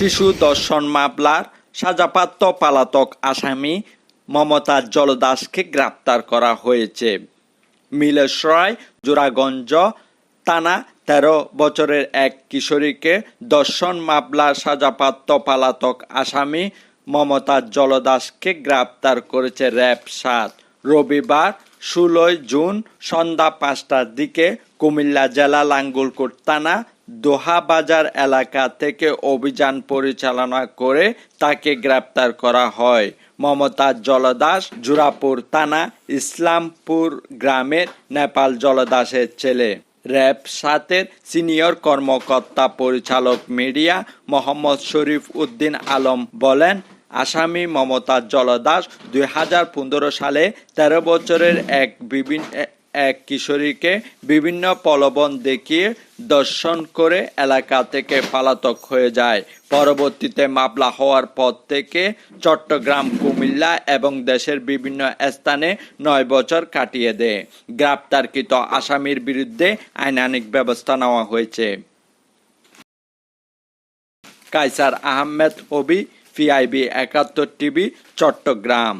শিশু দর্শন মামলার সাজাপ্রাপ্ত পালাতক আসামি মমতাজ জলদাসকে গ্রেপ্তার করা হয়েছে। মিলেশরায়, জোড়াগঞ্জ টানা তেরো বছরের এক কিশোরীকে দর্শন মামলার সাজাপ্রাপ্ত পালাতক আসামি মমতাজ জলদাসকে গ্রেপ্তার করেছে র্যাব সাত। রবিবার ষোলোই জুন সন্ধ্যা পাঁচটার দিকে কুমিল্লা জেলা লাঙ্গুলকোট থানা দোহা বাজার এলাকা থেকে অভিযান পরিচালনা করে তাকে গ্রেপ্তার করা হয়। মমতাজ জলদাস, জুরাপুর থানা, ইসলামপুর গ্রামের নেপাল জলদাসের ছেলে। র্যাব সাতের সিনিয়র কর্মকর্তা পরিচালক মিডিয়া মোহাম্মদ শরীফ উদ্দিন আলম বলেন, আসামি মমতাজ জলদাস দুই হাজার পনেরো সালে তেরো বছরের এক বিভিন্ন এক কিশোরীকে বিভিন্ন প্রলোভন দেখিয়ে দর্শন করে এলাকা থেকে পালাতক হয়ে যায়। পরবর্তীতে মামলা হওয়ার পর থেকে চট্টগ্রাম, কুমিল্লা এবং দেশের বিভিন্ন স্থানে নয় বছর কাটিয়ে দেয়। গ্রেপ্তারকৃত আসামির বিরুদ্ধে আইনানিক ব্যবস্থা নেওয়া হয়েছে। Kaiser Ahmed Hobi PIB Ekattor TV, Chattogram.